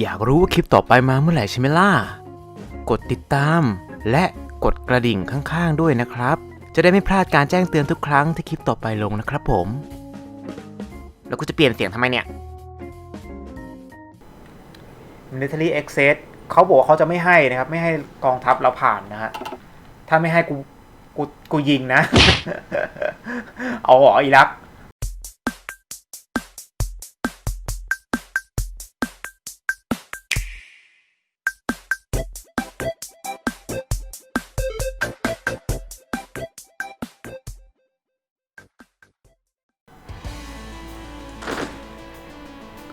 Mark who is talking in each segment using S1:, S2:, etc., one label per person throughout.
S1: อยากรู้ว่าคลิปต่อไปมาเมื่อไหร่ใช่ไหมล่ะ กดติดตาม และกดกระดิ่งข้างๆด้วยนะครับ จะได้ไม่พลาดการแจ้งเตือนทุกครั้งที่คลิปต่อไปลงนะครับผม แล้วกูจะเปลี่ยนเสียงทำไมเนี่ย
S2: military access เขาบอกว่าเขาจะไม่ให้นะครับ ไม่ให้กองทัพเราผ่านนะฮะ ถ้าไม่ให้กู กู กูยิงนะ เอาหรออิรัก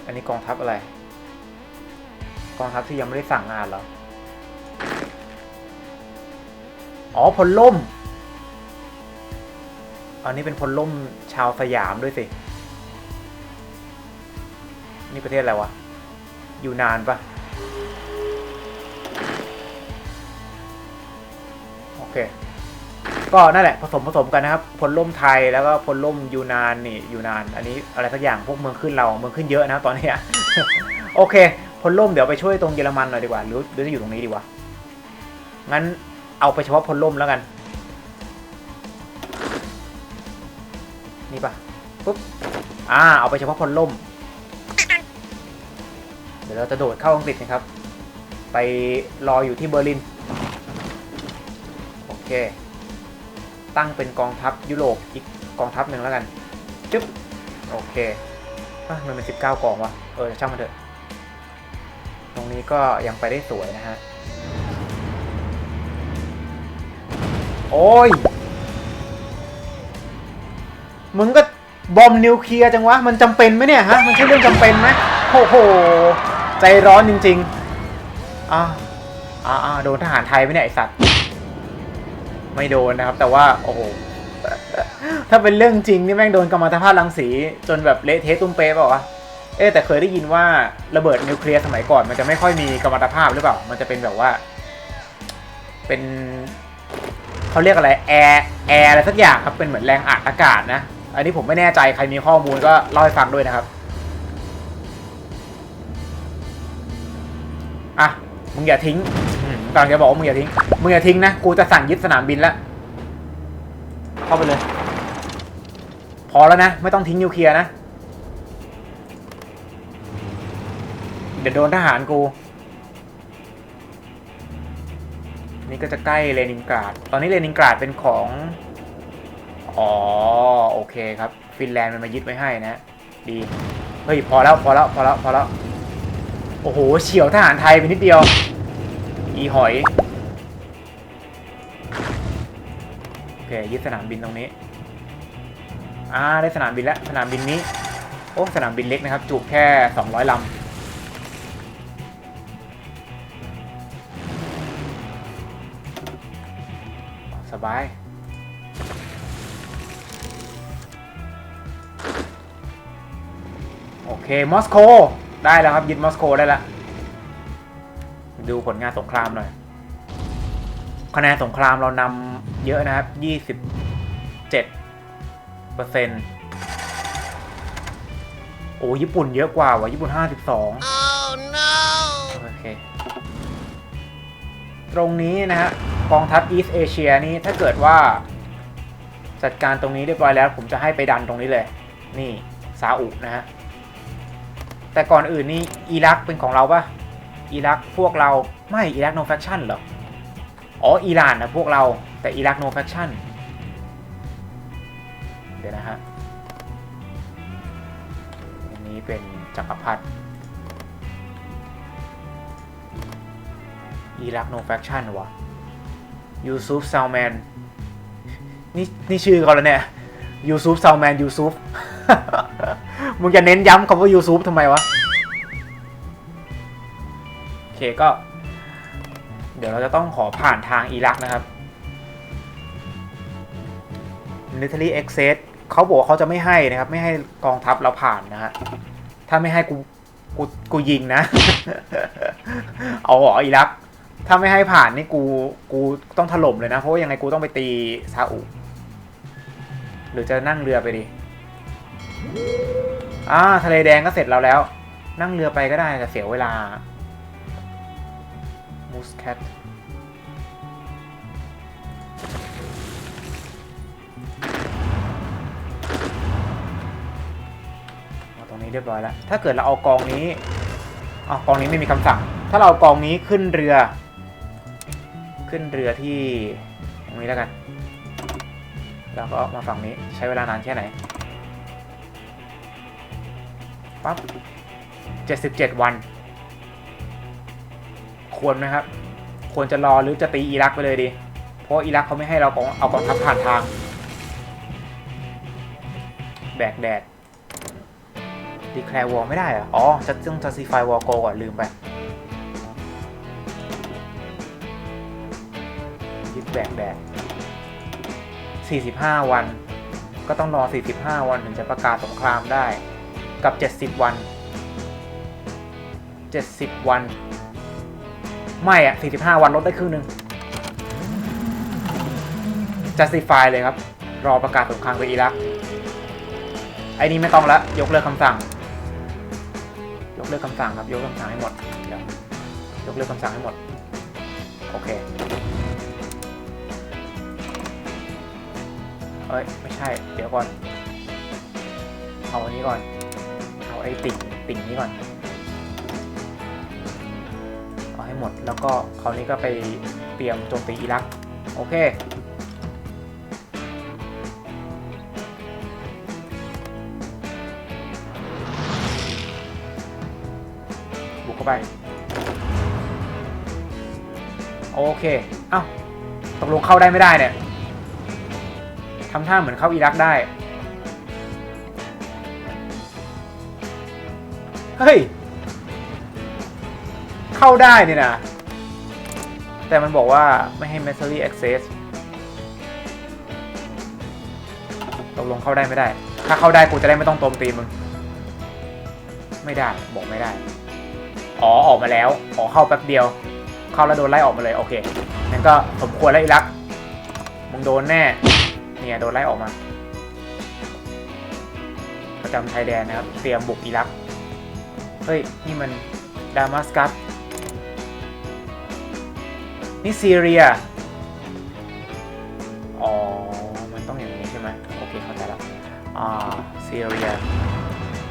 S2: อันนี้กองทัพอะไร กองทัพที่ยังไม่ได้สั่งงานเหรอ อ๋อพลล่ม อันนี้เป็นพลล่มชาวสยามด้วยสิ นี่ประเทศอะไรวะ อยู่นานปะ ก็นั่นแหละผสมผสมกันนะครับพลล่มไทยแล้วก็พลล่มยูนานนี่ยูนาน อันนี้อะไรสักอย่างพวกเมืองขึ้นเราเมืองขึ้นเยอะนะตอนนี้โอเคพลล่มเดี๋ยวไปช่วยตรงเยอรมันหน่อยดีกว่าหรือหรือจะอยู่ตรงนี้ดีวะงั้นเอาไปเฉพาะพลล่มแล้วกันนี่ปะปุ๊บอ่าเอาไปเฉพาะพลล่ม เดี๋ยวเราจะโดดเข้าอังกฤษนะครับ ไปรออยู่ที่เบอร์ลินโอเค ตั้งเป็นกองทัพยุโรปอีกกองทัพหนึ่งแล้วกัน จึ๊บ โอเคอมันเป็น 19 กองวะเออ ช่างมันเถอะ ตรงนี้ก็ยังไปได้สวยนะฮะ โอ้ย มึงก็บอมนิวเคลียร์จังวะ มันจำเป็นไหมเนี่ยฮะ มันใช่เรื่องจำเป็นไหมโอ้โห ใจร้อนจริง ๆ อ่าอ่าอ่าโดนทหารไทยไหมเนี่ยไอสัตว์ ไม่โดนนะครับ แต่ว่าโอ้โหถ้าเป็นเรื่องจริงนี่แม่งโดนกัมมัตภาพรังสี จนแบบเละเทะตุ้มเป๊ะเปล่าวะเอ๊แต่เคยได้ยินว่าระเบิดนิวเคลียร์สมัยก่อนมันจะไม่ค่อยมีกัมมัตภาพหรือเปล่า มันจะเป็นแบบว่า เป็นเขาเรียกอะไรแอร์แอร์อะไรสักอย่างครับเป็นเหมือนแรงอัดอากาศนะ อันนี้ผมไม่แน่ใจใครมีข้อมูลก็เล่าให้ฟังด้วยนะครับอะมึงอย่าทิ้ง กำลังจะบอกว่ามึงอย่าทิ้งมึงอย่าทิ้งนะกูจะสั่งยึดสนามบินแล้วเข้าไปเลย พอแล้วนะ ไม่ต้องทิ้งนิวเคลียร์นะ เดี๋ยวโดนทหารกู นี่ก็จะใกล้เลนินกราด ตอนนี้เลนินกราดเป็นของ อ๋อ โอเคครับ ฟินแลนด์มันมายึดไว้ให้นะ ดี เฮ้ย พอแล้ว พอแล้ว พอแล้ว พอแล้ว โอ้โห เฉียวทหารไทยไปนิดเดียว อีหอยโอเคยึดสนามบินตรงนี้อ่าได้สนามบินแล้วสนามบินนี้โอ้สนามบินเล็กนะครับ จุแค่ 200ลำสบาย โอเค มอสโก ได้แล้วครับ ยึดมอสโกได้แล้ว ดูผลงานสงครามหน่อย คะแนนสงครามเรานำเยอะนะครับ27เปอร์เซ็นต์โอ้ญี่ปุ่นเยอะกว่าว่ะญี่ปุ่น52
S3: Oh no!
S2: โอเค ตรงนี้นะฮะกองทัพ East Asia นี้ถ้าเกิดว่า จัดการตรงนี้เรียบร้อยแล้ว ผมจะให้ไปดันตรงนี้เลย นี่ซาอุนะฮะแต่ก่อนอื่นนี่อิรักเป็นของเราปะ อิรักพวกเราไม่อิรัก no faction เหรอ อ๋ออิหร่านนะพวกเราแต่อิรัก no faction เดี๋ยวนะฮะอันนี้เป็นจักรพรรดิอิรักโนแฟคชั่นวะยูซุฟซาวแมนนี่นี่ชื่อเขาแล้วเนี่ยยูซุฟซาวแมนยูซุฟมึงจะเน้นย้ำคำว่ายูซุฟทำไมวะ เคก็ เดี๋ยวเราจะต้องขอผ่านทางอิรักนะครับ military access เขาบอกว่าเขาจะไม่ให้นะครับ ไม่ให้กองทัพเราผ่านนะฮะถ้าไม่ให้กูกูกูยิงนะ เอาหรออิรัก ถ้าไม่ให้ผ่านนี่กูกูต้องถล่มเลยนะ เพราะว่ายังไงกูต้องไปตีซาอุหรือจะนั่งเรือไปดีอ่าทะเลแดงก็เสร็จแล้วแล้ว นั่งเรือไปก็ได้แต่เสียเวลา มูสแคทเอาตรงนี้เรียบร้อยแล้ว ถ้าเกิดเราเอากองนี้อ๋อกองนี้ไม่มีคำสั่ง ถ้าเราเอากองนี้ขึ้นเรือ ขึ้นเรือที่ตรงนี้แล้วกัน แล้วก็มาฝั่งนี้ใช้เวลานานแค่ไหนปั๊บเจ็ดสิบเจ็ดวัน ควรไหมครับ ควรจะรอหรือจะตีอิรักไปเลยดี เพราะอิรักเขาไม่ให้เราเอากองทัพผ่านทาง แบกแดดดีแคลร์วอลไม่ได้เหรอ อ๋อจะต้อง justify war go ก่อนลืมไปยึดแบกแดด45 วัน ก็ต้องรอ 45 วันถึงจะประกาศสงครามได้ กับ 70 วัน 70 วัน ไม่อะ45 วันลดได้ครึ่งหนึ่ง justify เลยครับ รอประกาศสงครามกับอิรักไอ้นี่ไม่ต้องละ ยกเลิกคำสั่ง ยกเลิกคำสั่งครับยกเลิกคำสั่งให้หมดเดี๋ยวยกเลิกคำสั่งให้หมด โอเค เอ้ย ไม่ใช่ เดี๋ยวก่อน เอาอันนี้ก่อน เอาไอ้ติ่งติ่งนี้ก่อน ห้หมด แล้วก็คราวนี้ก็ไปเตรียมโจมตีอิรัก โอเค บุกเข้าไป โอเค เอ้า ตกลงเข้าได้ไม่ได้เนี่ยทำท่าเหมือนเข้าอิรักได้ เฮ้ย เข้าได้นี่นะ แต่มันบอกว่าไม่ให้ Mastery Access ตกลงเข้าได้ไม่ได้ ถ้าเข้าได้กูจะได้ไม่ต้องโจมตีมึง ไม่ได้ บอกไม่ได้ อ๋อ ออกมาแล้วอ๋อเข้าแป๊บเดียว เข้าแล้วโดนไล่ออกมาเลย โอเคงั้นก็สมควรแล้วอิรัก มึงโดนแน่ เนี่ย โดนไล่ออกมา ประจำชายแดนนะครับ เตรียมบุกอิรัก เฮ้ย นี่มันดามัสกัส นี่ซีเรีย อ๋อ มันต้องอย่างนี้ใช่ไหมโอเคเข้าใจแล้วอ่าซีเรีย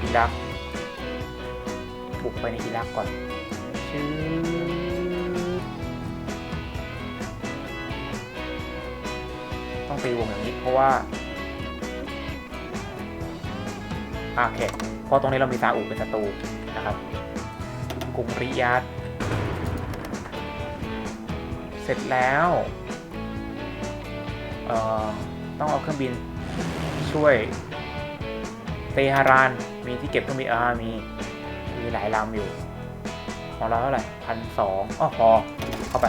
S2: อิรัก บุกไปในอิรักก่อนชื่อต้องตีวงอย่างนี้เพราะว่าโอเคเพราะตรงนี้เรามีซาอุเป็นศัตรูนะครับกรุงริยาด สร็จแล้วต้องเอาเครื่องบินช่วยเตหะรานมีที่เก็บเครื่องบินอ่ามีมีหลายลำอยู่ของเราเท่าไหร่พันสองอ๋อพอเข้าไป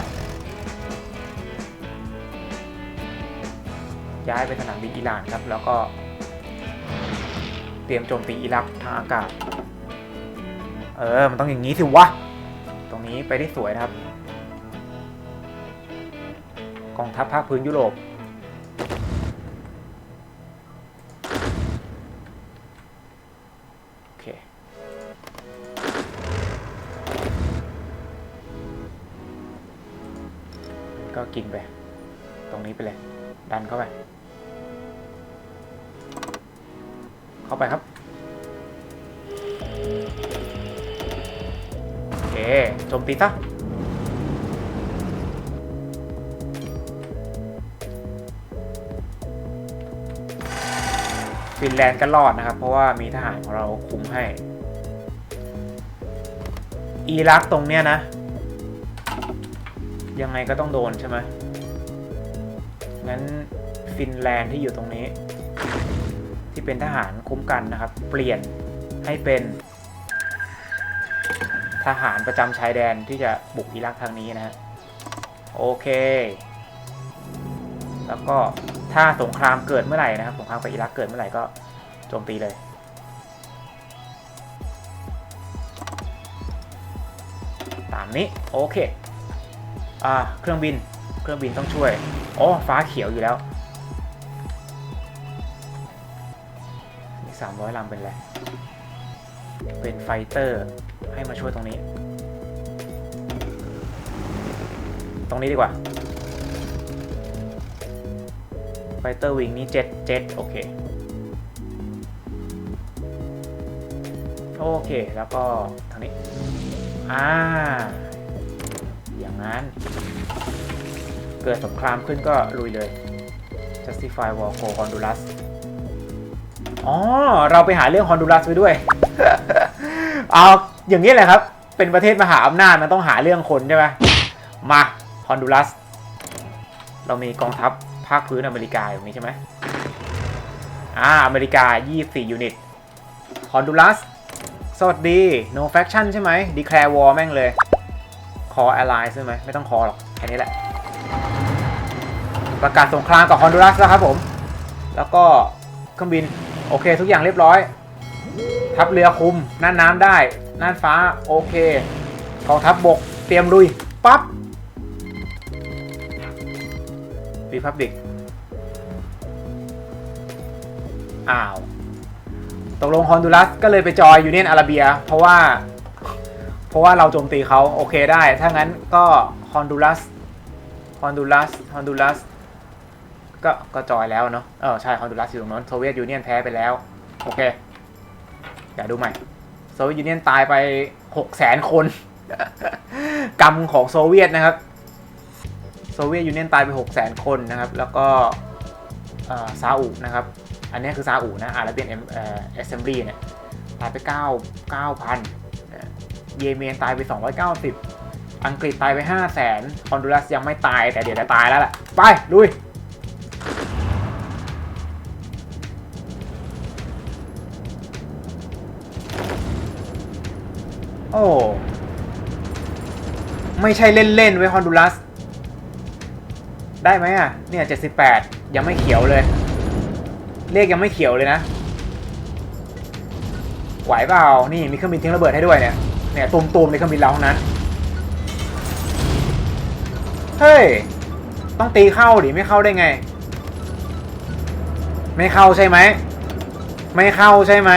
S2: ย้ายไปสนามบินอิหร่านครับ แล้วก็ เตรียมโจมตีอิรักทางอากาศ เออ มันต้องอย่างนี้สิวะ ตรงนี้ไปได้สวยนะครับ องทัพภาคพื้นยุโรป โอเค ก็กินไป ตรงนี้ไปเลย ดันเข้าไป เข้าไปครับโอเคโจมตีซะ ฟินแลนด์ก็รอดนะครับ เพราะว่ามีทหารของเราคุมให้ อิรักตรงเนี้ยนะ ยังไงก็ต้องโดนใช่ไหมงั้นฟินแลนด์ที่อยู่ตรงนี้ ที่เป็นทหารคุ้มกันนะครับ เปลี่ยนให้เป็นทหารประจำชายแดนที่จะบุกอิรักทางนี้นะฮะโอเค แล้วก็ ถ้าสงครามเกิดเมื่อไหร่นะครับ สงครามกับอิรักเกิดเมื่อไหร่ก็โจมตีเลย ตามนี้โอเค อ่าเครื่องบิน เครื่องบินต้องช่วย อ๋อฟ้าเขียวอยู่แล้วมีสามร้อยลำเป็นไร เป็นไฟเตอร์ให้มาช่วยตรงนี้ ตรงนี้ดีกว่า ไฟเตอร์วิงนี่เจ็ดเจ็ดโอเค โอเค แล้วก็ทางนี้ อ่า อย่างนั้น เกิดสงครามขึ้นก็ลุยเลย justify war for Honduras อ๋อ เราไปหาเรื่อง Honduras ไปด้วย เอาอย่างนี้แหละครับ เป็นประเทศมหาอำนาจมันต้องหาเรื่องคนใช่ไหมมา Honduras เรามีกองทัพ ภาคพื้นอเมริกาอยู่นี้ใช่ไหมอ่า อเมริกา 24 ยูนิต Honduras สวัสดี no faction ใช่ไหม declare war แม่งเลย call ally ใช่ไหม ไม่ต้อง call หรอก แค่นี้แหละ ประกาศสงครามกับฮอนดูรัสแล้วครับผม แล้วก็เครื่องบิน โอเค ทุกอย่างเรียบร้อย ทัพเรือคุม น่านน้ำได้ น่านฟ้า โอเค กองทัพบบก เตรียมลุย ปั๊บรีพับบิก อ้าวตกลงฮอนดูรัสก็เลยไปจอยยูเนียนอาราเบีย เพราะว่า เพราะว่าเราโจมตีเขาโอเคได้ ถ้างั้นก็ฮอนดูรัสฮอนดูรัสฮอนดูรัสก็ก็จอยแล้วเนาะเออใช่ฮอนดูรัสอยู่ตรงนั้นโซเวียตยูเนียนแพ้ไปแล้ว โอเคเดี๋ยวดูใหม่โซเวียตยูเนียนตายไปหกแสนคน กรรมของโซเวียตนะครับ โซเวียตยูเนียนตายไปหกแสนคนนะครับ แล้วก็ซาอุนะครับ อันนี้คือซาอุนะอาราเบียนเอสเซมบลีเนี่ยตายไป 9 9,000 เยเมนตายไป 290 อังกฤษตายไป 5 0 0แสนฮอนดูรัสยังไม่ตายแต่เดี๋ยวจะตายแล้วแหละไปลุยโอ้ไม่ใช่เล่นๆไว้ฮอนดูรัส ได้ไหมอะ เนี่ย 78 ยังไม่เขียวเลย เลขยังไม่เขียวเลยนะ ไหวเปล่า นี่มีเครื่องบินทิ้งระเบิดให้ด้วยเนี่ย เนี่ยตูมๆในเครื่องบินเราทั้งนั้น เฮ้ย ต้องตีเข้าดิไม่เข้าได้ไง ไม่เข้าใช่ไหม ไม่เข้าใช่ไหม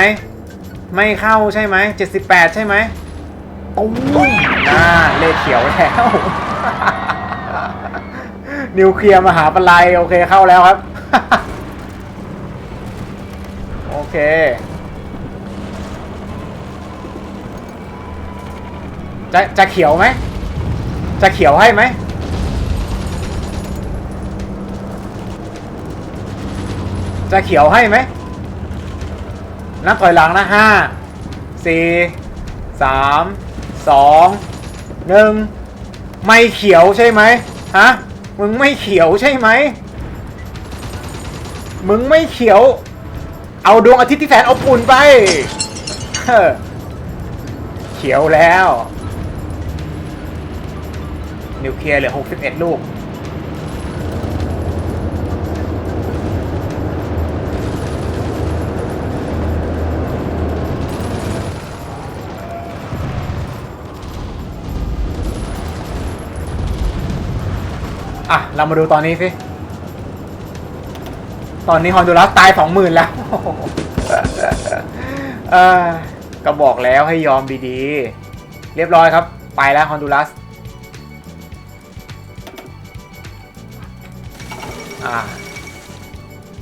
S2: ไม่เข้าใช่ไหม78ใช่ไหมตุ้มน่าเลขเขียวแล้ว นิวเคลียร์มหาปลัยโอเคเข้าแล้วครับ โอเค จะจะเขียวไหม จะเขียวให้ไหม จะเขียวให้ไหม นับถอยหลังนะห้าสี่สามสองหนึ่งไม่เขียวใช่ไหมฮะ มึงไม่เขียวใช่ไหม มึงไม่เขียว เอาดวงอาทิตย์ที่แสนอบอุ่นไป เขียวแล้ว นิวเคลียร์เหลือ 61 ลูก อะ เรามาดูตอนนี้สิ ตอนนี้ฮอนดูรัสตายสองหมื่นแล้วก็บอกแล้วให้ยอมดีๆ เรียบร้อยครับ ไปแล้วฮอนดูรัส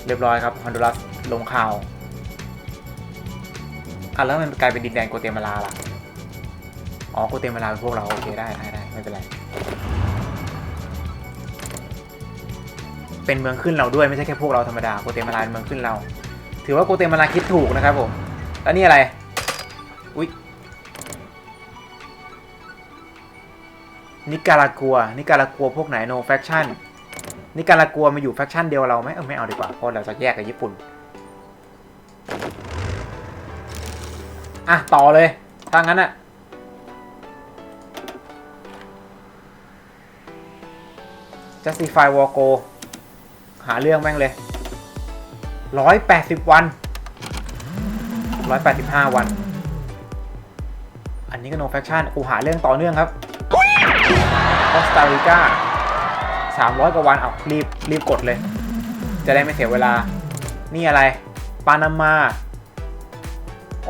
S2: เรียบร้อยครับฮอนดูรัสลงข่าวอะแล้วมันกลายเป็นดินแดนโกเตมาลาล่ะ อ๋อโกเตมาลาเป็นพวกเรา โอเคได้ได้ได้ไม่เป็นไร เป็นเมืองขึ้นเราด้วยไม่ใช่แค่พวกเราธรรมดาโกเตมาลาเป็นเมืองขึ้นเรา ถือว่าโกเตมาลาคิดถูกนะครับผมแล้วนี่อะไรอุ๊ยนิการากัวนิการากัวพวกไหน no faction นิการากัวมาอยู่แฟคชั่นเดียวเราไหมเออไม่เอาดีกว่าเพราะเราจะแยกกับญี่ปุ่นอะต่อเลยถ้างั้นอะ justify war go หาเรื่องแม่งเลยร้อยแปดสิบวันร้อยแปดสิบห้าวัน อันนี้ก็ no faction กูหาเรื่องต่อเนื่องครับคอสตาริกาสามร้อยกว่าวันเอารีบรีบกดเลย จะได้ไม่เสียเวลา นี่อะไร ปานามา โอ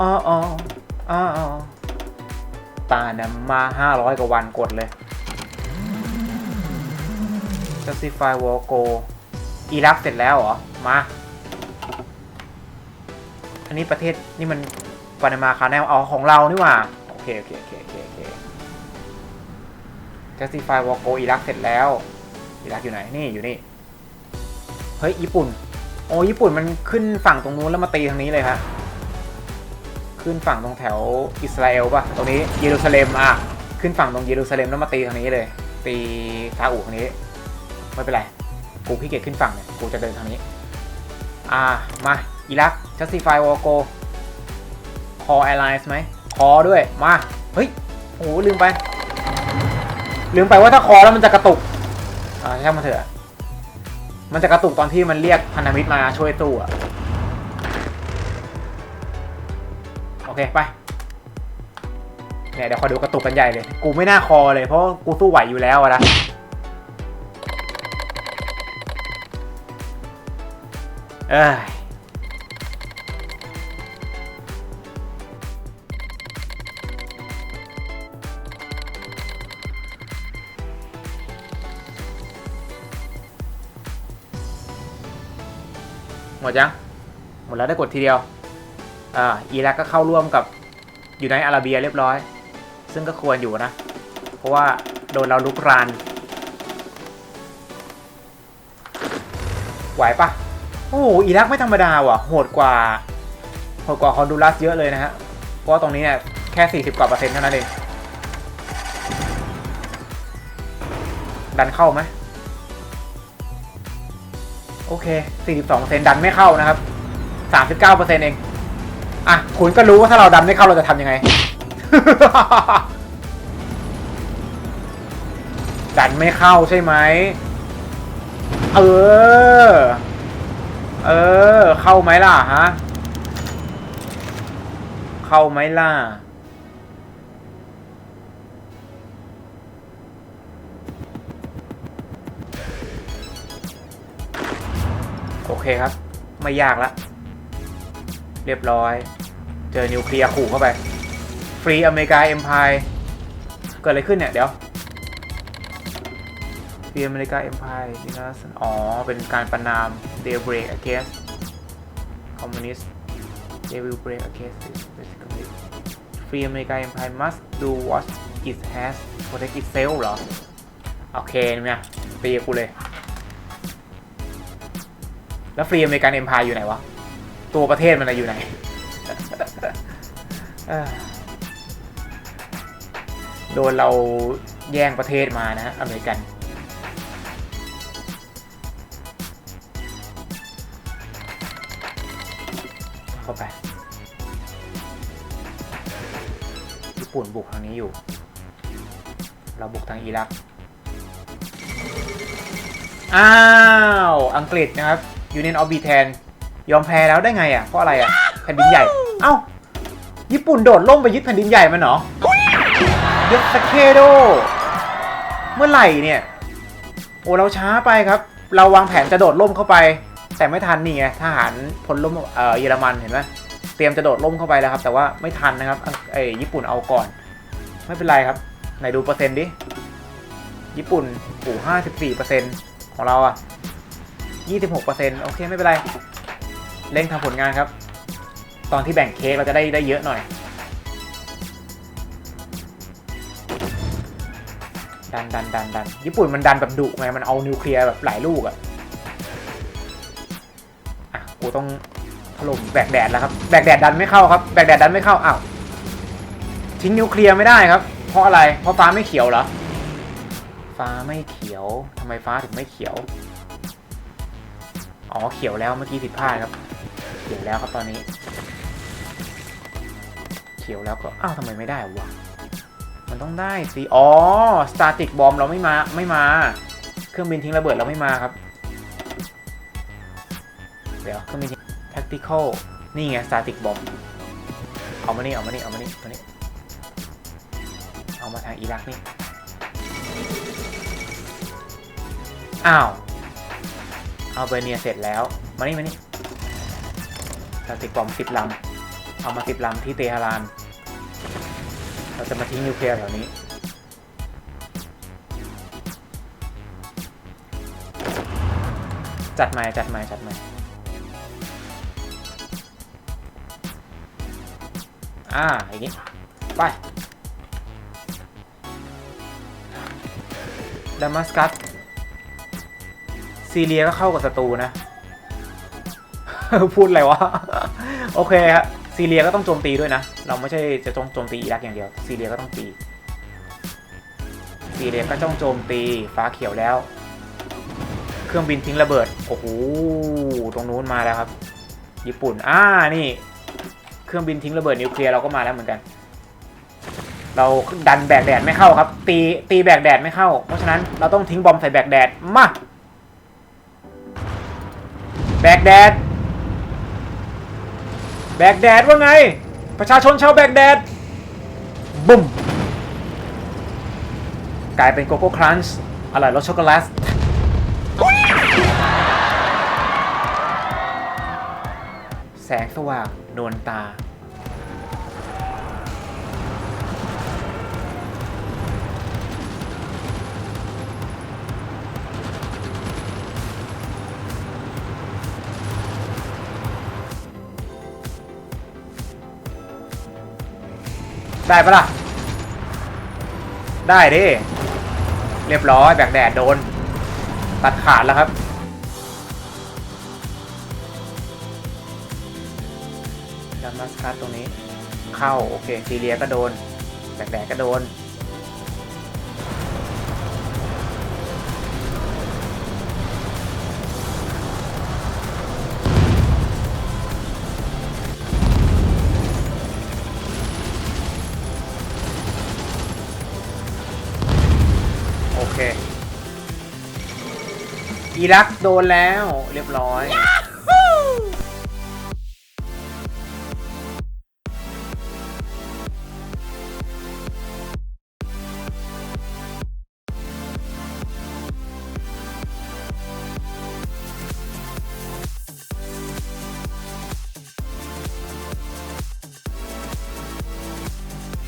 S2: อ๋ออ๋ออ๋ออ๋อตาเนี่ยมาห้าร้อยกว่าวันกดเลย justify war go อิรักเสร็จแล้วเหรอ มา อันนี้ประเทศนี่มันปานามาคาแนลเอาของเรานี่หว่า โอเค โอเค โอเค โอเคโอเค justify war go อิรักเสร็จแล้ว อิรักอยู่ไหน นี่อยู่นี่ เฮ้ย ญี่ปุ่น โอ้ญี่ปุ่นมันขึ้นฝั่งตรงนู้นแล้วมาตีทางนี้เลยฮะขึ้นฝั่งตรงแถวอิสราเอลป่ะ ตรงนี้เยรูซาเล็มอะ ขึ้นฝั่งตรงเยรูซาเล็มแล้วมาตีทางนี้เลย ตีซาอุทางนี้ ไม่เป็นไร กูขี้เกียจขึ้นฝั่งเนี่ย กูจะเดินทางนี้ อ่า มาอิรัก justify war go call allies ไหม คอด้วย มา เฮ้ย โอ้โหลืมไป ลืมไปว่าถ้าคอแล้วมันจะกระตุก อ่าช่างมันเถอะ มันจะกระตุกตอนที่มันเรียกพันธมิตรมาช่วยสู้อะโอเค ไปเนี่ยเดี๋ยวคอยดูกระตุกกันใหญ่เลย กูไม่น่าคอเลยเพราะกูสู้ไหวอยู่แล้วอะนะ เอ้ยหมดยัง หมดแล้วได้กดทีเดียว อ่า อิรักก็เข้าร่วมกับอยู่ในอาราเบียเรียบร้อย ซึ่งก็ควรอยู่นะ เพราะว่าโดนเราลุกราน ไหวปะ โอ้โหอิรักไม่ธรรมดาว่ะ โหดกว่า โหดกว่าฮอนดูรัสเยอะเลยนะฮะ เพราะว่าตรงนี้เนี่ยแค่ 40 กว่าเปอร์เซ็นต์เท่านั้นเอง ดันเข้าไหมโอเค 42%ดันไม่เข้านะครับ 39%เอง อะ คุณก็รู้ว่าถ้าเราดันไม่เข้าเราจะทำยังไง ดันไม่เข้าใช่ไหม เออ เออ เข้าไหมล่ะฮะ เข้าไหมล่ะ โอเคครับ ไม่ยากละ เรียบร้อย เจอนิวเคลียร์ขู่เข้าไป ฟรีอเมริกาเอ็มพายเกิดอะไรขึ้นเนี่ย เดี๋ยว ฟรีอเมริกาเอ็มพายนี่นะอ๋อ เป็นการประนาม they break against communist they will break against this basically free America Empire must do what it has protect itself หรอ โอเคเนี่ยตีกูเลย แล้วฟรีอเมริกันเอ็มพายอยู่ไหนวะ ตัวประเทศมันอยู่ไหนโดนเราแย่งประเทศมานะ อเมริกัน บุกทางนี้อยู่ เราบุกทางอิรัก อ้าว อังกฤษนะครับ Union of Britain ยอมแพ้แล้วได้ไงอะ เพราะอะไรอะ แผ่นดินใหญ่ เอ้า ญี่ปุ่นโดดล่มไปยึดแผ่นดินใหญ่มันเหรอยึดสเคโด เมื่อไหร่เนี่ย โอ้เราช้าไปครับ เราวางแผนจะโดดล่มเข้าไป แต่ไม่ทันนี่ไงทหารพลล่มเออเยอรมันเห็นไหมเตรียมจะโดดล่มเข้าไปแล้วครับ แต่ว่าไม่ทันนะครับอังเอ้ญี่ปุ่นเอาก่อน ไม่เป็นไรครับ ไหนดูเปอร์เซ็นต์ดิ ญี่ปุ่นโอ้ห้าสิบสี่เปอร์เซ็นต์ของเราอะยี่สิบหกเปอร์เซ็นต์โอเคไม่เป็นไร เร่งทำผลงานครับ ตอนที่แบ่งเค้กเราจะได้ได้เยอะหน่อย ดันดันดันดันญี่ปุ่นมันดันแบบดุไง มันเอานิวเคลียร์แบบหลายลูกอะ อะ กูต้องถล่มแบกแดดแล้วครับ แบกแดดดันไม่เข้าครับ แบกแดดดันไม่เข้า อ้าว ทิ้งนิวเคลียร์ไม่ได้ครับ เพราะอะไร เพราะฟ้าไม่เขียวเหรอ ฟ้าไม่เขียวทำไมฟ้าถึงไม่เขียว อ๋อเขียวแล้วเมื่อกี้ผิดพลาดครับ เขียวแล้วครับตอนนี้ เขียวแล้วก็อ้าวทำไมไม่ได้วะ มันต้องได้สิอ๋อสตาติกบอมเราไม่มาไม่มา เครื่องบินทิ้งระเบิดเราไม่มาครับ เดี๋ยวเครื่องบินทิ้ง tactical นี่ไงสตาติกบอมเอามานี่ เอามานี่ เอามานี่ เอามานี่ เอามาทางอิรักนี่ อ้าว เอาเบอร์เนียเสร็จแล้ว มานี่มานี่สตาติกบอมสิบลำ เอามาสิบลำที่เตหะราน เราจะมาทิ้งนิวเคลียร์แถวนี้ จัดใหม่จัดใหม่จัดใหม่อ่าอย่างนี้ ไป ดามัสกัสซีเรียก็เข้ากับศัตรูนะ พูดอะไรวะ โอเคครับซีเรียก็ต้องโจมตีด้วยนะ เราไม่ใช่จะโจมโจมตีอิรักอย่างเดียว ซีเรียก็ต้องตี ซีเรียก็ต้องโจมตีฟ้าเขียวแล้ว เครื่องบินทิ้งระเบิด โอ้โห ตรงนู้นมาแล้วครับ ญี่ปุ่น อ่า นี่ เครื่องบินทิ้งระเบิดนิวเคลียร์เราก็มาแล้วเหมือนกัน เราดันแบกแดดไม่เข้าครับ ตีตีแบกแดดไม่เข้า เพราะฉะนั้นเราต้องทิ้งบอมใส่แบกแดดมาแบกแดดแบกแดดว่าไง ประชาชนชาวแบกแดดบุ้มกลายเป็นโกโก้ครันช์อร่อยรสช็อกโกแลตแสงสว่างโดนตา ได้ปะล่ะ ได้ดิ เรียบร้อยแบกแดดโดน ตัดขาดแล้วครับดามัสคัสตรงนี้ เข้า โอเคซีเรียก็โดน แบกแดดก็โดน อีรักโดนแล้วเรียบร้อย